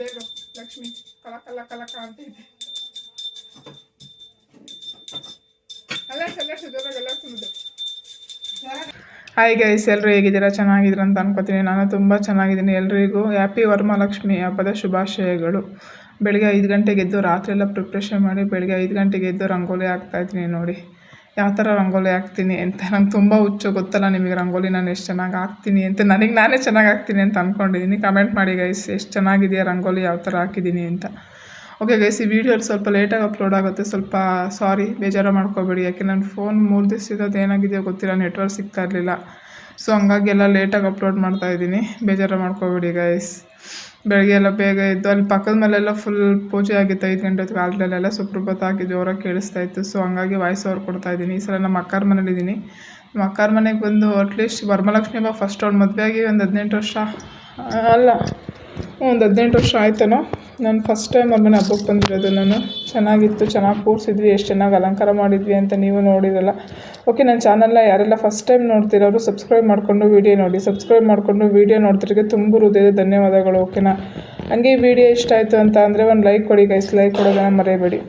ದೇವರು ಲಕ್ಷ್ಮಿ ಕಲ ಕಲ ಕಲಕ ಅಂತ ಇದೆ ಹಾಯ್ ಗೈಸ್ ಎಲ್ಲರೂ ಹೇಗಿದ್ದೀರಾ? ಚೆನ್ನಾಗಿದ್ದೀರಾ ಅಂತ ಅನ್ಕೋತೀನಿ. ನಾನು ತುಂಬ ಚೆನ್ನಾಗಿದ್ದೀನಿ. ಎಲ್ರಿಗೂ ಹ್ಯಾಪಿ ವರಮಹಾಲಕ್ಷ್ಮಿ ಹಬ್ಬದ ಶುಭಾಶಯಗಳು. ಬೆಳಗ್ಗೆ ಐದು ಗಂಟೆಗೆ ಎದ್ದು ರಾತ್ರಿ ಎಲ್ಲ ಪ್ರಿಪ್ರೇಷನ್ ಮಾಡಿ ಬೆಳಗ್ಗೆ ಐದು ಗಂಟೆಗೆ ಎದ್ದು ರಂಗೋಲಿ ಹಾಕ್ತಾಯಿದ್ದೀನಿ ನೋಡಿ. ಯಾವ ಥರ ರಂಗೋಲಿ ಹಾಕ್ತೀನಿ ಅಂತ. ನಂಗೆ ತುಂಬ ಹುಚ್ಚು, ಗೊತ್ತಲ್ಲ ನಿಮಗೆ ರಂಗೋಲಿ ನಾನು ಎಷ್ಟು ಚೆನ್ನಾಗಿ ಹಾಕ್ತೀನಿ ಅಂತ. ನನಗೆ ನಾನೇ ಚೆನ್ನಾಗಿ ಹಾಕ್ತೀನಿ ಅಂತ ಅಂದ್ಕೊಂಡಿದ್ದೀನಿ ಕಮೆಂಟ್ ಮಾಡಿ ಗೈಸ್ ಎಷ್ಟು ಚೆನ್ನಾಗಿದೆಯಾ ರಂಗೋಲಿ, ಯಾವ ಥರ ಹಾಕಿದ್ದೀನಿ ಅಂತ. ಓಕೆ ಗೈಸ್ ಈ ವಿಡಿಯೋ ಸ್ವಲ್ಪ ಲೇಟಾಗಿ ಅಪ್ಲೋಡ್ ಆಗುತ್ತೆ. ಸ್ವಲ್ಪ ಸಾರಿ ಬೇಜಾರು ಮಾಡ್ಕೋಬೇಡಿ. ಯಾಕೆ ನನ್ನ ಫೋನ್ ಮೂರು ದಿವಸದ ಏನಾಗಿದೆಯೋ ಗೊತ್ತಿಲ್ಲ ನೆಟ್ವರ್ಕ್ ಸಿಗ್ತಾ ಇರಲಿಲ್ಲ. ಸೊ ಹಂಗಾಗಿ ಎಲ್ಲ ಲೇಟಾಗಿ ಅಪ್ಲೋಡ್ ಮಾಡ್ತಾ ಇದ್ದೀನಿ. ಬೇಜಾರು ಮಾಡ್ಕೋಬೇಡಿ ಗೈಸ್ ಬೆಳಗ್ಗೆ ಎಲ್ಲ ಬೇಗ ಎದ್ದು ಅಲ್ಲಿ ಪಕ್ಕದ ಮೇಲೆಲ್ಲ ಫುಲ್ ಪೂಜೆ ಆಗಿತ್ತು, ಐದು ಗಂಟೆ ಹೊತ್ತಿಗೆ. ಅಲ್ಲೆಲ್ಲ ಸುಪ್ರಭಾತ ಹಾಕಿ ಜೋರಾಗಿ ಕೇಳಿಸ್ತಾ ಇತ್ತು. ಸೊ ಹಂಗಾಗಿ ವಾಯ್ಸ್ ಓವರ್ ಕೊಡ್ತಾ ಇದ್ದೀನಿ. ಈ ಸಲ ನಮ್ಮ ಅಕ್ಕಾರ ಮನೇಲಿದ್ದೀನಿ ನಮ್ಮ ಅಕ್ಕಾರ ಮನೆಗೆ ಬಂದು ಅಟ್ಲೀಸ್ಟ್ ವರಮಹಾಲಕ್ಷ್ಮಿ ಹಬ್ಬ ಫಸ್ಟ್ ಅವ್ಳು ಮದುವೆ ಆಗಿ ಒಂದು ಹದಿನೆಂಟು ವರ್ಷ, ಅಲ್ಲ ಒಂದು ಹದಿನೆಂಟು ವರ್ಷ ಆಯ್ತೇನೋ. ನಾನು ಫಸ್ಟ್ ಟೈಮ್ ಅವ್ರ ಮನೆ ಹಬ್ಬಕ್ಕೆ ಬಂದಿರೋದು ನಾನು. ಚೆನ್ನಾಗಿತ್ತು, ಚೆನ್ನಾಗಿ ಕೂರಿಸಿದ್ವಿ, ಎಷ್ಟು ಚೆನ್ನಾಗಿ ಅಲಂಕಾರ ಮಾಡಿದ್ವಿ ಅಂತ ನೀವು ನೋಡಿರಲ್ಲ. ಓಕೆ ನನ್ನ ಚಾನಲ್ನ ಯಾರೆಲ್ಲ ಫಸ್ಟ್ ಟೈಮ್ ನೋಡ್ತಿರೋರು ಸಬ್ಸ್ಕ್ರೈಬ್ ಮಾಡಿಕೊಂಡು ವೀಡಿಯೋ ನೋಡಿ. ಸಬ್ಸ್ಕ್ರೈಬ್ ಮಾಡಿಕೊಂಡು ವೀಡಿಯೋ ನೋಡ್ತಿರೋಕ್ಕೆ ತುಂಬ ಹೃದಯದ ಧನ್ಯವಾದಗಳು ಓಕೆನಾ ಹಂಗೆ ಈ ವಿಡಿಯೋ ಇಷ್ಟ ಆಯಿತು ಅಂತ ಅಂದರೆ ಒಂದು ಲೈಕ್ ಕೊಡಿ ಗೈಸ್ ಲೈಕ್ ಕೊಡೋದನ್ನು ಮರೆಯಬೇಡಿ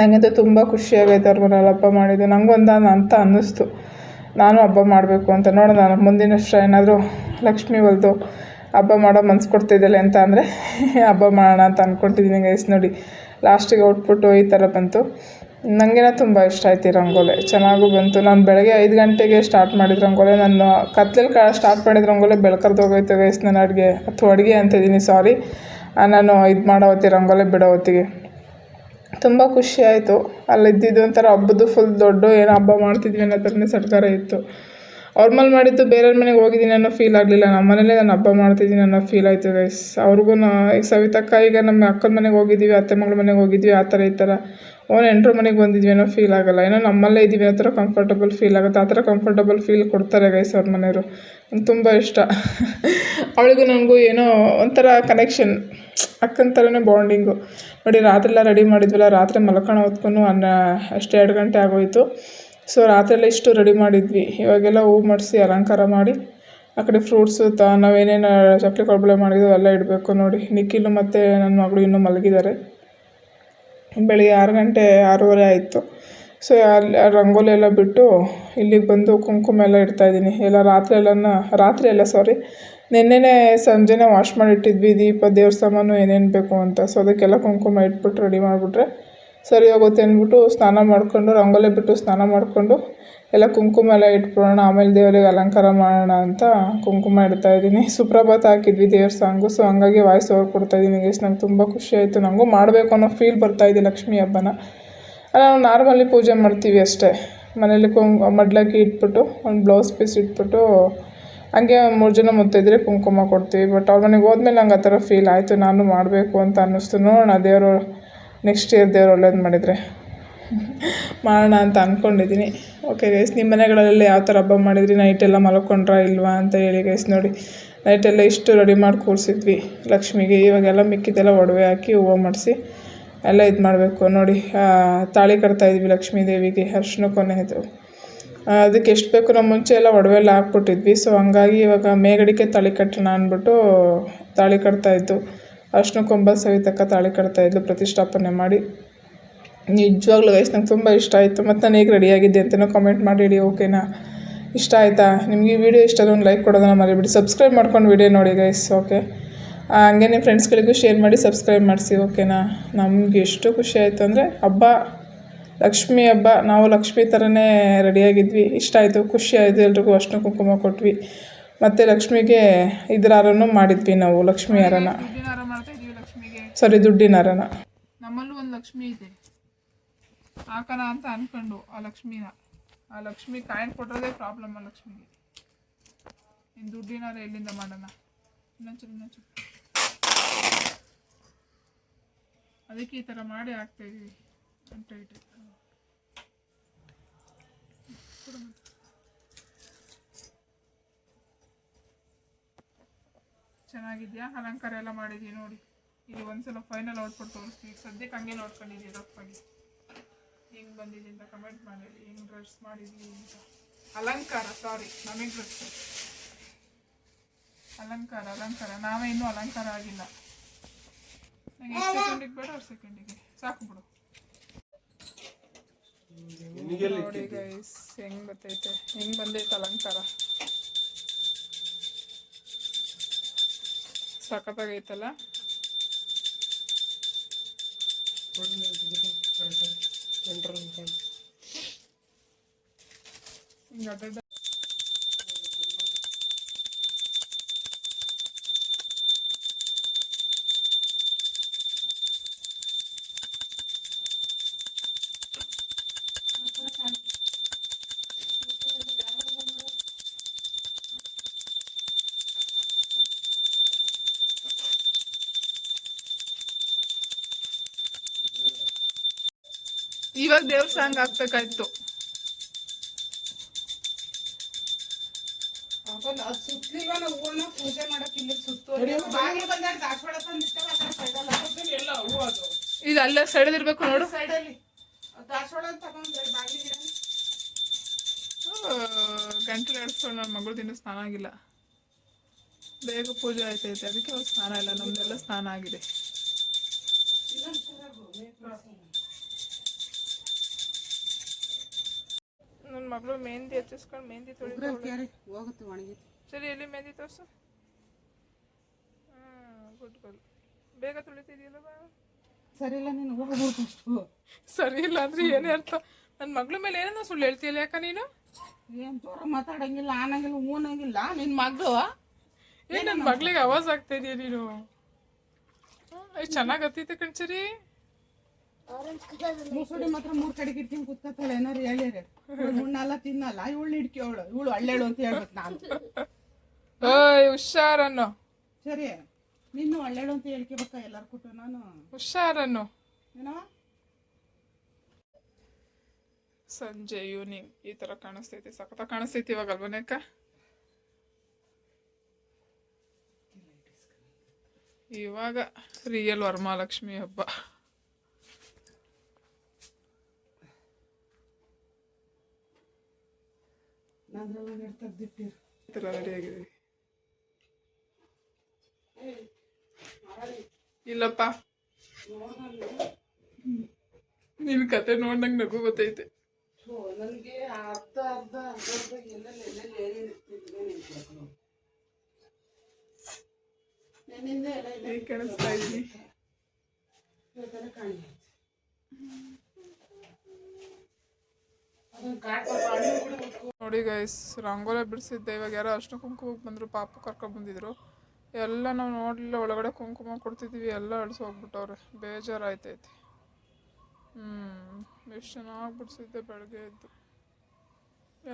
ನನಗಂತೂ ತುಂಬ ಖುಷಿಯಾಗೈತೆ ಅವ್ರ ಮನೆಯಲ್ಲಿ ಹಬ್ಬ ಮಾಡಿದ್ದು. ನನಗೊಂದು ಅಂತ ಅನ್ನಿಸ್ತು. ನಾನು ಹಬ್ಬ ಮಾಡಬೇಕು ಅಂತ. ನೋಡೋಣ ಮುಂದಿನ ವರ್ಷ ಏನಾದರೂ ಲಕ್ಷ್ಮಿ ಹೊಲ್ದು ಹಬ್ಬ ಮಾಡೋ ಮನ್ಸು ಕೊಡ್ತಿದ್ದಾಳೆ ಅಂತ ಅಂದರೆ ಹಬ್ಬ ಮಾಡೋಣ ಅಂತ ಅಂದ್ಕೊಟ್ಟಿದ್ದೀನಿ ಗೈಸ್ ನೋಡಿ. ಲಾಸ್ಟಿಗೆ ಔಟ್ಪುಟ್ಟು ಈ ಥರ ಬಂತು. ನನಗೇನೋ ತುಂಬ ಇಷ್ಟ ಆಯ್ತು ಈ ರಂಗೋಲೆ. ಚೆನ್ನಾಗೂ ಬಂತು. ನಾನು ಬೆಳಗ್ಗೆ ಐದು ಗಂಟೆಗೆ ಸ್ಟಾರ್ಟ್ ಮಾಡಿದ ರಂಗೋಲೆ. ನಾನು ಕತ್ಲಲ್ಲಿ ಕಾ ಸ್ಟಾರ್ಟ್ ಮಾಡಿದ ರಂಗೋಲೆ ಬೆಳ್ಕರ್ದು ಹೋಗೋಯ್ತು ಗೈಸ್ ನನ್ನ ಅಡುಗೆ, ಅಥವಾ ಅಡುಗೆ ಅಂತಿದ್ದೀನಿ ಸಾರಿ ನಾನು ಇದು ಮಾಡೋ ಹೊತ್ತಿ ರಂಗೋಲೆ ಬಿಡೋ ಹೊತ್ತಿಗೆ. ತುಂಬ ಖುಷಿ ಆಯಿತು. ಅಲ್ಲಿದ್ದಿದ್ದು ಒಂಥರ ಹಬ್ಬದ್ದು ಫುಲ್ ದೊಡ್ಡ, ಏನು ಹಬ್ಬ ಮಾಡ್ತಿದ್ವಿ ಅನ್ನೋ ಥರನೇ ಸರ್ಕಾರ ಇತ್ತು. ಅವ್ರ ಮನೇಲಿ ಮಾಡಿದ್ದು ಬೇರೆಯವ್ರ ಮನೆಗೆ ಹೋಗಿದ್ದೀನಿ ಅನ್ನೋ ಫೀಲ್ ಆಗಲಿಲ್ಲ. ನಮ್ಮ ಮನೇಲೇ ನಾನು ಹಬ್ಬ ಮಾಡ್ತಿದ್ದೀನಿ ಅನ್ನೋ ಫೀಲ್ ಆಯಿತು ಗೈಸ್ ಅವ್ರಿಗೂ ಈಗ ಸವಿತಕ್ಕ ಈಗ ನಮ್ಮ ಅಕ್ಕನ ಮನೆಗೆ ಹೋಗಿದ್ದೀವಿ, ಅತ್ತೆ ಮಗಳ ಮನೆಗೆ ಹೋಗಿದ್ವಿ ಆ ಥರ ಈ ಥರ. ಓನ್ ಎಂಟ್ರ ಮನೆಗೆ ಬಂದಿದ್ವಿ ಅನ್ನೋ ಫೀಲ್ ಆಗಲ್ಲ. ಏನೋ ನಮ್ಮಲ್ಲೇ ಇದ್ದೀವಿ ಆ ಥರ ಕಂಫರ್ಟಬಲ್ ಫೀಲ್ ಆಗುತ್ತೆ. ಆ ಥರ ಕಂಫರ್ಟಬಲ್ ಫೀಲ್ ಕೊಡ್ತಾರೆ ಗೈಸ್ ಅವ್ರ ಮನೆಯವರು. ನಂಗೆ ತುಂಬ ಇಷ್ಟ. ಅವಳಿಗೂ ನನಗೂ ಏನೋ ಒಂಥರ ಕನೆಕ್ಷನ್ ಅಕ್ಕನ ಥರನೇ ಬಾಂಡಿಂಗು ನೋಡಿ ರಾತ್ರಿ ಎಲ್ಲ ರೆಡಿ ಮಾಡಿದ್ವಲ್ಲ, ರಾತ್ರಿ ಮಲ್ಕೊಂಡು ಹೊತ್ಕೊಂಡು ಅನ್ನ, ಅಷ್ಟೇ ಎರಡು ಗಂಟೆ ಆಗೋಯಿತು. ಸೊ ರಾತ್ರಿ ಎಲ್ಲ ಇಷ್ಟು ರೆಡಿ ಮಾಡಿದ್ವಿ. ಇವಾಗೆಲ್ಲ ಹೂ ಮಾಡಿಸಿ ಅಲಂಕಾರ ಮಾಡಿ, ಆ ಕಡೆ ಫ್ರೂಟ್ಸು ತ, ನಾವೇನೇನು ಚಕ್ಲಿ ಕೊಳಬಳೆ ಮಾಡಿದ್ದೀವಿ ಎಲ್ಲ ಇಡಬೇಕು ನೋಡಿ. ನಿಖಿಲು ಮತ್ತು ನನ್ನ ಮಗಳು ಇನ್ನೂ ಮಲಗಿದ್ದಾರೆ. ಬೆಳಿಗ್ಗೆ ಆರು ಗಂಟೆ, ಆರೂವರೆ ಆಯಿತು. ಸೊ ಅಲ್ಲಿ ರಂಗೋಲಿ ಎಲ್ಲ ಬಿಟ್ಟು ಇಲ್ಲಿಗೆ ಬಂದು ಕುಂಕುಮ ಎಲ್ಲ ಇಡ್ತಾಯಿದ್ದೀನಿ ಎಲ್ಲ ರಾತ್ರಿ ಎಲ್ಲನ ರಾತ್ರಿ ಎಲ್ಲ ಸಾರಿ ನಿನ್ನೆನೇ ಸಂಜೆನೇ ವಾಶ್ ಮಾಡಿ ಇಟ್ಟಿದ್ವಿ ದೀಪ, ದೇವ್ರ ಸಾಮಾನು ಏನೇನು ಬೇಕು ಅಂತ. ಸೊ ಅದಕ್ಕೆಲ್ಲ ಕುಂಕುಮ ಇಟ್ಬಿಟ್ಟು ರೆಡಿ ಮಾಡಿಬಿಟ್ರೆ ಸರಿ ಹೋಗುತ್ತೆ ಅಂದ್ಬಿಟ್ಟು ಸ್ನಾನ ಮಾಡಿಕೊಂಡು, ರಂಗೋಲಿ ಬಿಟ್ಟು ಸ್ನಾನ ಮಾಡಿಕೊಂಡು, ಎಲ್ಲ ಕುಂಕುಮ ಎಲ್ಲ ಇಟ್ಬಿಡೋಣ, ಆಮೇಲೆ ದೇವರಿಗೆ ಅಲಂಕಾರ ಮಾಡೋಣ ಅಂತ ಕುಂಕುಮ ಇಡ್ತಾ ಇದ್ದೀನಿ. ಸುಪ್ರಭಾತ ಹಾಕಿದ್ವಿ ದೇವ್ರ ಸಾಂಗು ಸೊ ಹಂಗಾಗಿ ವಾಯ್ಸ್ ಓವರ್ ಕೊಡ್ತಾ ಇದ್ದೀನಿ ಗೈಸ್ ನಂಗೆ ತುಂಬ ಖುಷಿ ಆಯಿತು. ನನಗೂ ಮಾಡಬೇಕು ಅನ್ನೋ ಫೀಲ್ ಬರ್ತಾ ಇದೆ ಲಕ್ಷ್ಮೀ ಹಬ್ಬನ. ನಾವು ನಾರ್ಮಲಿ ಪೂಜೆ ಮಾಡ್ತೀವಿ ಅಷ್ಟೇ. ಮನೇಲಿ ಕುಂ, ಮಡ್ಲಕ್ಕಿ ಇಟ್ಬಿಟ್ಟು, ಒಂದು ಬ್ಲೌಸ್ ಪೀಸ್ ಇಟ್ಬಿಟ್ಟು, ಹಂಗೆ ಮೂರು ಜನ ಮುತ್ತಿದ್ರೆ ಕುಂಕುಮ ಕೊಡ್ತೀವಿ. ಬಟ್ ಅವ್ರ ಮನೆಗೆ ಹೋದ್ಮೇಲೆ ನಂಗೆ ಆ ಥರ ಫೀಲ್ ಆಯಿತು. ನಾನು ಮಾಡಬೇಕು ಅಂತ ಅನ್ನಿಸ್ತು. ನೋಡೋಣ ದೇವರು ನೆಕ್ಸ್ಟ್ ಇಯರ್ ದೇವ್ರು ಒಳ್ಳೇದು ಮಾಡಿದರೆ. ಮಾಡೋಣ ಅಂತ ಅಂದ್ಕೊಂಡಿದ್ದೀನಿ ಓಕೆ ಗೈಸ್ ನಿಮ್ಮ ಮನೆಗಳಲ್ಲೆಲ್ಲ ಯಾವ ಥರ ಹಬ್ಬ ಮಾಡಿದ್ರಿ? ನೈಟೆಲ್ಲ ಮಲ್ಕೊಂಡ್ರಾ ಇಲ್ವಾ ಅಂತ ಹೇಳಿ ಗೈಸ್ ನೋಡಿ. ನೈಟೆಲ್ಲ ಇಷ್ಟು ರೆಡಿ ಮಾಡಿ ಕೂರಿಸಿದ್ವಿ. ಲಕ್ಷ್ಮಿಗೆ ಇವಾಗೆಲ್ಲ ಮಿಕ್ಕಿದ್ದೆಲ್ಲ ಒಡವೆ ಹಾಕಿ ಹೂವು ಮಾಡಿಸಿ ಎಲ್ಲ ಇದು ಮಾಡಬೇಕು ನೋಡಿ. ತಾಳಿ ಕಟ್ತಾಯಿದ್ವಿ ಲಕ್ಷ್ಮೀ ದೇವಿಗೆ, ಅರ್ಶಿನ ಕೊನೆ ಇದು. ಅದಕ್ಕೆ ಎಷ್ಟು ಬೇಕು ನಮ್ಮ ಮುಂಚೆ ಎಲ್ಲ ಒಡವೆ ಎಲ್ಲ ಹಾಕ್ಬಿಟ್ಟಿದ್ವಿ. ಸೊ ಹಂಗಾಗಿ ಇವಾಗ ಮೇಗಡಿಕೆ ತಾಳಿ ಕಟ್ಟೋಣ ಅಂದ್ಬಿಟ್ಟು ತಾಳಿ ಕಟ್ತಾ ಇದ್ದು. ಅರ್ಶಿನ ಕೊಂಬ ಸವಿತಕ್ಕ ತಾಳಿ ಕಟ್ತಾ ಇದ್ಲು, ಪ್ರತಿಷ್ಠಾಪನೆ ಮಾಡಿ. ನಿಜವಾಗ್ಲೂ ಗೈಸ್ ನಂಗೆ ತುಂಬ ಇಷ್ಟ ಆಯಿತು. ಮತ್ತು ನಾನು ಹೇಗೆ ರೆಡಿಯಾಗಿದ್ದೆ ಅಂತಲೂ ಕಾಮೆಂಟ್ ಮಾಡಿ ಹೇಳಿ ಓಕೆನಾ ಇಷ್ಟ ಆಯಿತಾ? ನಿಮಗೆ ಈ ವಿಡಿಯೋ ಇಷ್ಟ ಒಂದು ಲೈಕ್ ಕೊಡೋದನ್ನ ಮರಿಬಿಡಿ. ಸಬ್ಸ್ಕ್ರೈಬ್ ಮಾಡ್ಕೊಂಡು ವಿಡಿಯೋ ನೋಡಿ ಗೈಸ್ ಓಕೆ ಹಂಗೆ ನಿಮ್ಮ ಫ್ರೆಂಡ್ಸ್ಗಳಿಗೂ ಶೇರ್ ಮಾಡಿ ಸಬ್ಸ್ಕ್ರೈಬ್ ಮಾಡಿಸಿ ಓಕೆನಾ ನಮ್ಗೆ ಎಷ್ಟು ಖುಷಿ ಆಯಿತು ಅಂದರೆ, ಹಬ್ಬ, ಲಕ್ಷ್ಮಿ ಹಬ್ಬ, ನಾವು ಲಕ್ಷ್ಮಿ ಥರನೇ ರೆಡಿಯಾಗಿದ್ವಿ ಇಷ್ಟ ಆಯಿತು, ಖುಷಿ ಆಯಿತು, ಎಲ್ರಿಗೂ ಅಷ್ಟು ಕುಂಕುಮ ಕೊಟ್ವಿ. ಮತ್ತು ಲಕ್ಷ್ಮಿಗೆ ಇದ್ರ ಮಾಡಿದ್ವಿ ನಾವು, ಲಕ್ಷ್ಮಿ ಹಾರನ. ಸಾರಿ ದುಡ್ಡಿನ ಹಾರನ. ನಮ್ಮಲ್ಲೂ ಒಂದು ಲಕ್ಷ್ಮಿ ಇದೆ. ಹಾಕೋಣ ಅಂತ ಅನ್ಕೊಂಡು ಆ ಲಕ್ಷ್ಮಿನ. ಆ ಲಕ್ಷ್ಮಿ ಕಾಯಿನ್ ಕೊಟ್ಟರೋದೇ ಪ್ರಾಬ್ಲಮ್ ಆ ಲಕ್ಷ್ಮಿಗೆ. ಇನ್ನು ದುಡ್ಡಿನಾರ ಎಲ್ಲಿಂದ ಮಾಡೋಣ? ಇನ್ನೊಂಚೂರು ಇನ್ನೊಂಚೂರು ಅದಕ್ಕೆ ಈ ಥರ ಮಾಡಿ ಹಾಕ್ತಾ ಇದೀವಿ. ಅಂತ ಇಟ್ಟು ಚೆನ್ನಾಗಿದ್ಯಾ? ಅಲಂಕಾರ ಎಲ್ಲ ಮಾಡಿದ್ವಿ ನೋಡಿ. ಇಲ್ಲಿ ಒಂದ್ಸಲ ಫೈನಲ್ ಔಟ್ಪುಟ್ ತೋರಿಸ್ತೀವಿ. ಸದ್ಯಕ್ಕೆ ಹಂಗೆ ನೋಡ್ಕೊಂಡಿದ್ದೀವಿ ರಫಾಗಿ ಹೆಂಗೆ ಬಂದಿದೆ ಅಂತ ಕಮೆಂಟ್ ಮಾಡಿ ಹೆಂಗೆ ಡ್ರೆಸ್ ಮಾಡಿದ್ವಿ ಅಂತ. ಅಲಂಕಾರ ಸಾರಿ ನಮಗೆ ಡ್ರೆಸ್ ಅಲಂಕಾರ ಅಲಂಕಾರ. ನಾವೇ ಇನ್ನೂ ಅಲಂಕಾರ ಆಗಿಲ್ಲ. ನಂಗೆ ಎಷ್ಟು ಸೆಕೆಂಡಿಗೆ ಬೇಡ ಅವ್ರ ಸೆಕೆಂಡಿಗೆ ಸಾಕು ಬಿಡು. ನೋಡಿ ಗೈಸ್ ಹೆಂಗ್ ಬರ್ತೈತೆ? ಹೆಂಗ್ ಬಂದೈತೆ ಅಲಂಕಾರ? ಸಖತ್ತಾಗೈತಲ್ಲ? ಹಿಂಗ್ ಅಡ್ಡಡ್ಡ ಇವಾಗ ದೇವ್ರ ಸಾಂಗ್ ಹಾಕ್ಬೇಕಾಯ್ತು ಪೂಜೆ ಮಾಡಕ್ ಇಲ್ಲಿ ಸುತ್ತು ಇದು ಅಲ್ಲೇ ಸೈಡಲ್ಲಿರ್ಬೇಕು ನೋಡು. ಸೈಡಲ್ಲಿ. ಗಂಟಲು ಎಡ್ಸ್ಕೊಂಡು ನನ್ನ ಮಗಳು ದಿನ ಸ್ನಾನ ಆಗಿಲ್ಲ. ಬೇಗ ಪೂಜೆ ಆಯ್ತೈತೆ ಅದಕ್ಕೆ ಅವ್ರು ಸ್ನಾನ ಇಲ್ಲ. ನಮ್ದೆಲ್ಲ ಸ್ನಾನ ಆಗಿದೆ. ನನ್ನ ಮಗಳು ಮೆಹಂದಿ ಹಚ್ಚಿಸ್ಕೊಂಡು ಮೆಹಂದಿ ತೊಳಿ ಹೋಗುತ್ತೆ ಒಣಗಿತ್ತು ಸರಿ ಎಲ್ಲಿ ಮೆಹಂದಿ ತೋರ್ಸು? ಹಾಂ ಗುಡ್ ಗರ್ಲ್ ಬೇಗ ತುಳಿತಿದೆಯಲ್ಲ ಸರಿ ಇಲ್ಲ ನೀನು ಫಸ್ಟು ಸರಿ ಇಲ್ಲ ಅಂದ್ರೆ ಏನೇ ಅರ್ಥ? ನನ್ನ ಮಗಳ ಮೇಲೆ ಏನನ್ನ ಸುಳ್ಳು ಹೇಳ್ತೀಯಲ್ಲ ಯಾಕ ನೀನು? ಏನು ಜೋರ ಮಾತಾಡಂಗಿಲ್ಲ ಆನಂಗಿಲ್ಲ ಊನಂಗಿಲ್ಲ. ನಿನ್ ಮಗಳು? ಏ ನನ್ನ ಮಗಳಿಗೆ ಅವಾಜ್ ಆಗ್ತಾ ಇದೆಯಾ ನೀನು. ಚೆನ್ನಾಗಿ ಹತ್ತೈತೆ ಕಣ್ಸರಿ. ಮುಸುಡಿ ಮಾತ್ರ ಮೂರ್ ಕಡೆಗೆ ಇರ್ತೀನಿ ಕುತ್ಕತ್ತಾಳೆ ಏನಾರು ಹೇಳಿರಿ ಉಣ್ಣಲ್ಲ ತಿನ್ನಲ್ಲ. ಇವಳು ಹಿಡ್ಕೇವಳು ಇವಳು ಹಳ್ಳೇಳು ಅಂತ ಹೇಳ್ಬೇಕು ನಾನು. ಓಯ್ ಹುಷಾರನ್ನು. ಸರಿ. ನಿನ್ನ ಒಳ್ಳೇಳು ಅಂತ ಹೇಳ್ಕೋಬೇಕ ಎಲ್ಲಾರು ಕೊಟ್ಟು ನಾನು ಹುಷಾರನ್ನು. ಏನೋ ಸಂಜೆ ಈವ್ನಿಂಗ್ ಈ ತರ ಕಾಣಿಸ್ತೈತಿ ಸಖತ ಕಾಣಿಸ್ತೈತಿ ಇವಾಗ ಅಲ್ವನೇಕ ಇವಾಗ ರಿಯಲ್ ವರಮಹಾಲಕ್ಷ್ಮಿ ಹಬ್ಬ. ನೆಡ್ ತೆಗ್ದಿಟ್ಟಿರು. ಈ ಥರ ರೆಡಿ ಆಗಿದ್ದೀವಿ. ಇಲ್ಲಪ್ಪ. ನಿನ್ ಕತೆ ನೋಡ್ದಂಗೆ ನಗು ಗೊತ್ತೈತೆ ನನಗೆ ಅರ್ಧ ಅರ್ಧ ಅರ್ಧ ಅರ್ಧ ಎಲ್ಲೆಲ್ಲಿ ಎಲ್ಲೆಲ್ಲಿ ಏನೇನು ಇರ್ತಿದ್ವಿ ನಿಂತ್ಕೊಳ್ಬೇಕು ನೆನ್ನಿಂದ ಎಲ್ಲ ಇಲ್ಲ ಹೇಗೆ ಕಾಣಿಸ್ತಾ ಕಾಣಿ ನೋಡಿ ಗೈಸ್ ರಂಗೋಲೆ ಬಿಡಿಸಿದ್ದೆ. ಇವಾಗ ಯಾರೋ ಅಷ್ಟು ಕುಂಕುಮಕ್ಕೆ ಬಂದರು, ಪಾಪು ಕರ್ಕೊಂಡು ಬಂದಿದ್ರು. ಎಲ್ಲ ನಾವು ನೋಡಲಿಲ್ಲ, ಒಳಗಡೆ ಕುಂಕುಮ ಕೊಡ್ತಿದ್ದೀವಿ ಎಲ್ಲ ಅಳಿಸಿ ಹೋಗ್ಬಿಟ್ಟವ್ರೆ. ಬೇಜಾರಾಯ್ತೈತಿ. ಹ್ಞೂ ಎಷ್ಟು ಚೆನ್ನಾಗಿ ಬಿಡಿಸಿದ್ದೆ ಬೆಳಗ್ಗೆ ಎದ್ದು.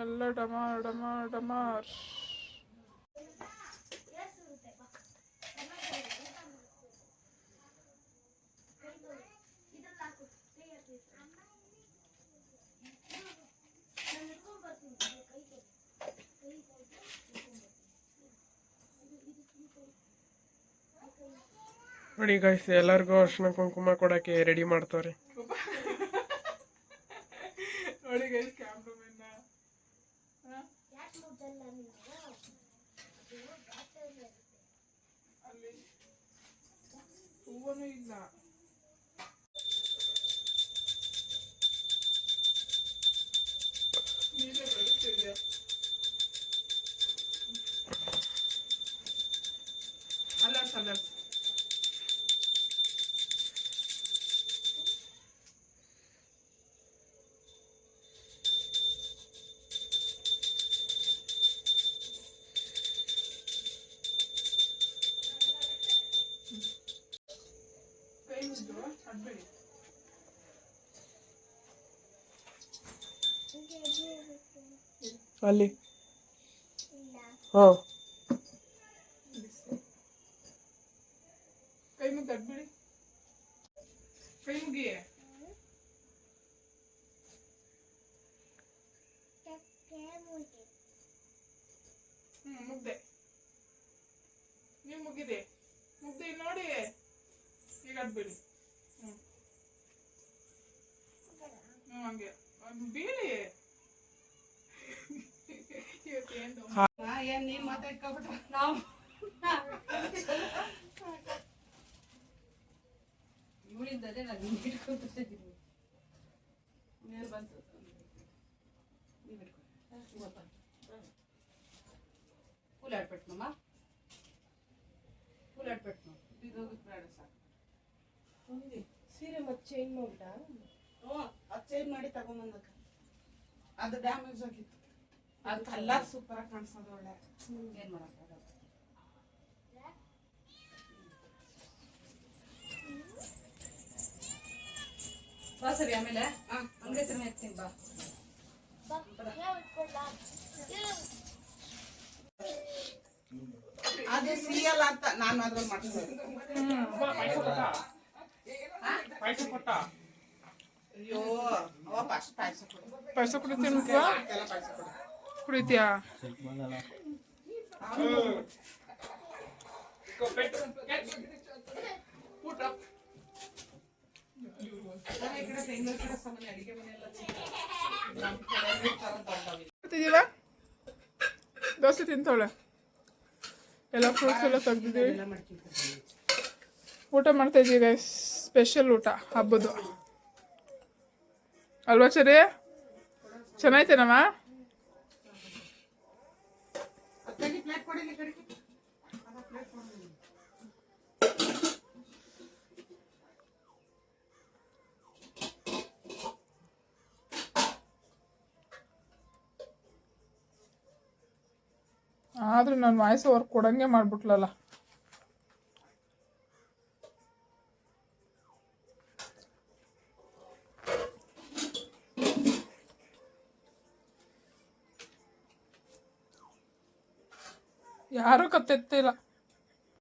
ಎಲ್ಲ ಡಮಾರ್ ಡಮಾರ್ ಡಮಾರ್. ನೋಡಿ ಗೈಸ್ ಎಲ್ಲರಿಗೂ ಅರ್ಶಿನ ಕುಂಕುಮ ಕೊಡಕ್ಕೆ ರೆಡಿ ಮಾಡ್ತವ್ರೆ. ನೋಡಿ ಗೈಸ್ ಕ್ಯಾಮ್ರಾಮನ್ನ ಅಲ್ಲಿ ಹೂವನೂ ಇಲ್ಲ. ಅಲ್ಲ ಅಲ್ಲ ಕೈ ಮುಗ್ದು ಅಡ್ಬೇಡಿ ಅಲ್ಲಿ ಹಾಂ ಕೈ ಮುಗ್ದು ಅಡ್ಬೇಡಿ ಕೈ ಮುಗಿ ಹ್ಮ್ ಮುಗ್ದೆ ನೀವು ಮುಗಿದೆ ಮುಗ್ದಿ ನೋಡಿ. ಈಗ ಬಿಡಿ. ಹ್ಮ್. ಹ್ಮ್ ಹಂಗೆ. ಬೀಳಿ. ಏನ್ ನೀನ್ ಮಾತಾಡ್ಕೊಬಿಟ್ರ ನಾವು. ಅವಳಿಂದಲೇ ನಾನು ಹಿಂಗೆ ಮೇಲೆ ಬಂತು. ನೀವು ಹಿಡ್ಕೊ. ಫುಲ್ ಆಡ್ಬಿಟ್ನಮ್ಮ ಫುಲ್ ಆಡ್ಬಿಟ್ನು ಬಿದ್ದೋಗುತ್ತೆ ಬೇಡ ಸಾಕು ಸೀರೆ ಮತ್ತೆ ಚೇಂಜ್ ಮಾಡ್ಬಿಟ್ಟಾ ಹ್ಞೂ ಅದು ಚೇಂಜ್ ಮಾಡಿ ತಗೊಂಬಂದಕ್ಕ. ಅದು ಡ್ಯಾಮೇಜ್ ಆಗಿತ್ತು. ಅದು ಕಲರ್ ಸೂಪರ್ ಆಗಿ ಕಾಣಿಸೋದು ಒಳ್ಳೆ. ಏನು ಮಾಡೋಕ್ಕಾಗಲ್ಲ ಬಾ ಸರಿ ಆಮೇಲೆ ಹಾಂ ಹಂಗೆ ಹತ್ರನೇ ಇರ್ತೀನಿ ಬಾ. ಅದೇ ಸಿಯಲ್ಲ ಅಂತ ನಾನು ಅದ್ರಲ್ಲಿ ಮಾಡ್ತೀನಿ. ಅಯ್ಯೋ ಅವ ಫಸ್ಟ್ ಪಾಯಸ ಕೊಡು. ಪಾಯಸ ಕುಡಿತೀನಿ ಕುಡಿತೀಯಾ? ದೋಸೆ ತಿಂತಾವಳೆ? ಎಲ್ಲ ಫ್ರೂಟ್ಸ್ ಎಲ್ಲ ತೆಗ್ದಿದ್ದೀವಿ. ಊಟ ಮಾಡ್ತಾ ಇದ್ದೀವಿ ಗೈಸ್ ಸ್ಪೆಷಲ್ ಊಟ ಹಬ್ಬದ್ದು ಅಲ್ವಾ ಸರಿ ಚೆನ್ನಾಯ್ತೇನಮ್ಮ ಅತ್ತಗೆ ಪ್ಲೇಟ್ ಕೊಡಿ ಈ ಕಡೆಗೆ ಅದ ಪ್ಲೇಟ್ ಕೊಡಿ ಆದ್ರೂ ನಾನು ವಾಯ್ಸ್ ಓವರ್ ಕೊಡಂಗೆ ಮಾಡ್ಬಿಟ್ಲಲ್ಲ. ಯಾರು ಕತ್ತೆತ್ತಿಲ್ಲ.